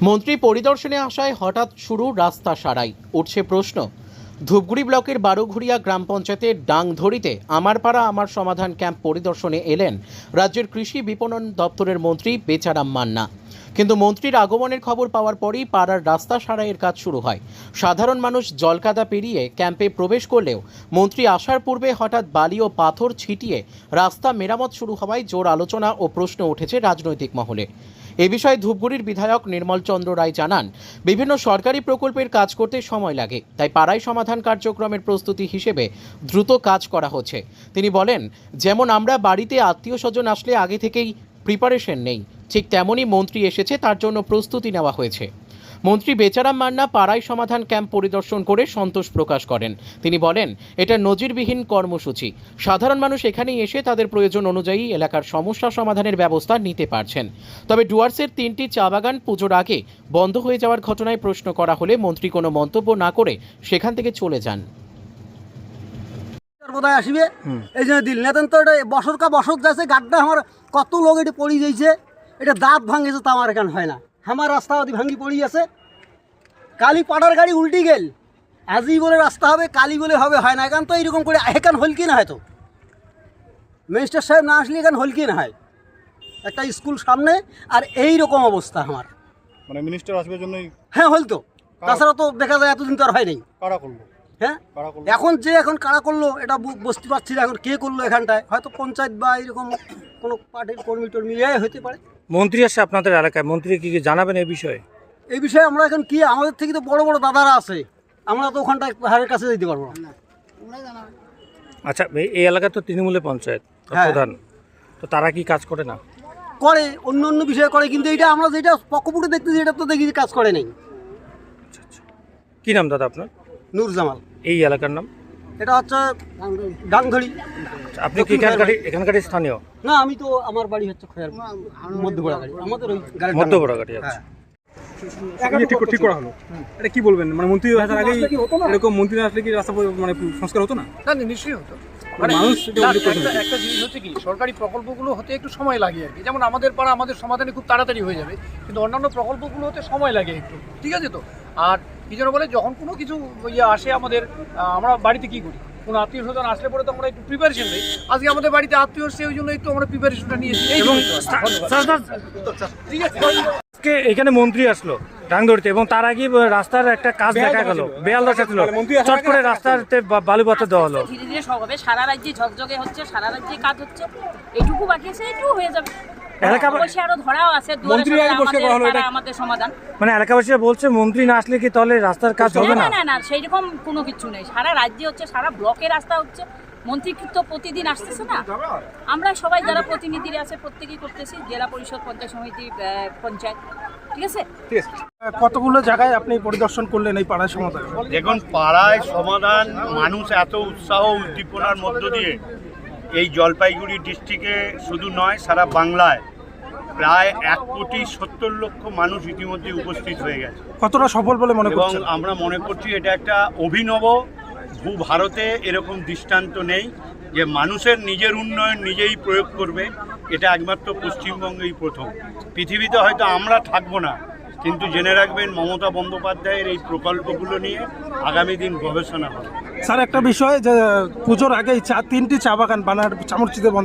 মন্ত্রী পরিদর্শনে আসায় হঠাৎ শুরু রাস্তা সারাই। উঠছে প্রশ্ন, ধূপগুড়ি ব্লকের বারোঘুরিয়া গ্রাম পঞ্চায়েতের ডাংধরিতে আমার পাড়া আমার সমাধান ক্যাম্প পরিদর্শনে এলেন রাজ্যের কৃষি বিপণন দপ্তরের মন্ত্রী বেচারাম মান্না। কিন্তু মন্ত্রীর আগমনের খবর পাওয়ার পরই পাড়ার রাস্তা সারাইয়ের কাজ শুরু হয়। সাধারণ মানুষ জলকাদা পেরিয়ে ক্যাম্পে প্রবেশ করলেও মন্ত্রী আসার পূর্বে হঠাৎ বালি ও পাথর ছিটিয়ে রাস্তা মেরামত শুরু হওয়ায় জোর আলোচনা ও প্রশ্ন উঠেছে রাজনৈতিক মহলে। এ বিষয়ে ধূপগুড়ির বিধায়ক নির্মল চন্দ্র রায় জানান, বিভিন্ন সরকারি প্রকল্পের কাজ করতে সময় লাগে, তাই পাড়ায় সমাধান কার্যক্রমের প্রস্তুতি হিসেবে দ্রুত কাজ করা হচ্ছে। তিনি বলেন, যেমন আমরা বাড়িতে আত্মীয় স্বজন আসলে আগে থেকেই প্রিপারেশন নেই, ঠিক তেমনই মন্ত্রী এসেছে তার জন্য প্রস্তুতি নেওয়া হয়েছে। মন্ত্রী বেচারাম মান্না পাড়ায় সমাধান ক্যাম্প পরিদর্শন করে সন্তোষ প্রকাশ করেন। তিনি বলেন এটা নজিরবিহীন কর্মসূচি। সাধারণ মানুষ এখানেই এসে তাদের প্রয়োজন অনুযায়ী এলাকার সমস্যা সমাধানের ব্যবস্থা নিতে পারছেন। তবে ডুয়ার্সের তিনটি চা বাগান পুজোর আগে বন্ধ হয়ে যাওয়ার ঘটনায় প্রশ্ন করা হলে মন্ত্রী কোনো মন্তব্য না করে সেখান থেকে চলে যান। বোধহয় আসিবে। এই জন্য দিল। নেতেন তো এটা বছর কা বছর যাচ্ছে গাড্ডা আমার কত লোক এটি পড়ি যাইছে এটা দাঁত ভাঙেছে তো আমার এখানে হয় না। আমার রাস্তা অতি ভাঙ্গি পড়ি আছে। কালি পাড়ার গাড়ি উল্টি গেল। আজই বলে রাস্তা হবে কালি বলে হবে হয় না এখান তো এইরকম করে এখান হল কি না হয়তো মিনিস্টার সাহেব না আসলে এখান হল কি না হয়? একটা স্কুল সামনে আর এই রকম অবস্থা আমার। মানে মিনিস্টার আসবে জন্যই হ্যাঁ হল তো। তাছাড়া তো দেখা যায় এতদিন তো আর হয় নাই। কারা করল? হ্যাঁ? এখন যে এখন কারা করল এটা বুঝতে পারছি না এখন কে করল এখানটায়? হয়তো পঞ্চায়েত বা এরকম কোনো পার্টির কর্মী টর্মী হতে পারে। মন্ত্রী আসছে আপনাদের এলাকায় মন্ত্রী কি কি জানাবেন এই বিষয়ে? এই বিষয়ে আমরা এখন কি আমাদের থেকে তো বড় বড় দাদারা আছে আমরা তো ওখানটায় পাহাড়ের কাছে যেতে পারব না। আচ্ছা এই- এলাকা তো তৃণমূলের পঞ্চায়েত হ্যাঁ। প্রধান তো তারা কি কাজ করে না? করে অন্য অন্য বিষয়ে করে কিন্তু এটা আমরা যেটা পক্ষপুটে দেখতেছি এটা তো দেখি কাজ করে নেই। কি নাম দাদা আপনার? নূর জামাল। এই এলাকার নাম? এটা হচ্ছে আচ্ছা, আপনি কি এখানকার এখানকারই স্থানীয়? না আমি তো আমার বাড়ি হচ্ছে খয়ার মধ্যগড়া গাড়ি। আমাদের ওই হ্যাঁ। ঠিক ঠিক করা হলো। এটা কি বলবেন? মানে মন্ত্রী আসার আগেই এরকম মন্ত্রী না আসলে কি রাস্তা মানে সংস্কার হতো না? না নিশ্চয়ই হতো। মানে একটা জিনিস হচ্ছে কি সরকারি প্রকল্পগুলো হতে একটু সময় লাগে আর কি। যেমন আমাদের পাড়া আমাদের সমাধানে খুব তাড়াতাড়ি হয়ে যাবে কিন্তু অন্যান্য প্রকল্পগুলো হতে সময় লাগে একটু। ঠিক আছে তো? আর কি যেন বলে যখন কোনো কিছু ইয়ে আসে আমাদের আমরা বাড়িতে কি করি? কোনো আত্মীয় স্বজন আসলে পরে তো আমরা একটু প্রিপারেশন নিই। আজকে আমাদের বাড়িতে আত্মীয় আসছে ওই জন্য একটু আমরা প্রিপারেশনটা নিয়েছি। এবং আজকে এখানে মন্ত্রী আসলো ডাংদড়িতে এবং তার আগে রাস্তার একটা কাজ দেখা গেল। বেয়াল দশা ছিল। চট করে রাস্তাতে বালু পাথর দেওয়া হলো। ধীরে ধীরে সব হবে। সারা রাজ্যে ঝকঝকে হচ্ছে সারা রাজ্যে কাজ হচ্ছে। এইটুকু বাকি আছে এইটুকু হয়ে যাবে। এলাকা অবশ্যই আরও ধরাও আছে মন্ত্রী আমাদের সমাধান। মানে এলাকাবাসীরা বলছে মন্ত্রী না আসলে কি তাহলে রাস্তার কাজ হবে না না? না না না সেই রকম কোনো কিছু নেই। সারা রাজ্যে হচ্ছে সারা ব্লকে রাস্তা হচ্ছে। মন্ত্রী তো প্রতিদিন আসতেছে না? আমরা সবাই যারা প্রতিনিধিরা আছে প্রত্যেকেই করতেছি জেলা পরিষদ পঞ্চায়েত সমিতি আহ, পঞ্চায়েত ঠিক আছে। কতগুলো জায়গায় আপনি পরিদর্শন করলেন এই পাড়ায় সমাধান? দেখুন পাড়ায় সমাধান মানুষ এত উৎসাহ উদ্দীপনার মধ্য দিয়ে এই জলপাইগুড়ি ডিস্ট্রিক্টে শুধু নয় সারা বাংলায় প্রায় এক কোটি সত্তর লক্ষ মানুষ ইতিমধ্যে উপস্থিত হয়ে গেছে। কতটা সফল বলে মনে এবং আমরা মনে করছি এটা একটা অভিনব ভূ ভারতে এরকম দৃষ্টান্ত নেই যে মানুষের নিজের উন্নয়ন নিজেই প্রয়োগ করবে এটা একমাত্র পশ্চিমবঙ্গেই প্রথম। পৃথিবীতে হয়তো আমরা থাকব না কিন্তু জেনে রাখবেন মমতা বন্দ্যোপাধ্যায়ের এই প্রকল্পগুলো নিয়ে আগামী দিন গবেষণা হবে। স্যার, একটা বিষয় যে পুজোর আগেই চা তিনটি চা বাগান বানার চামড়চিতে বন্ধ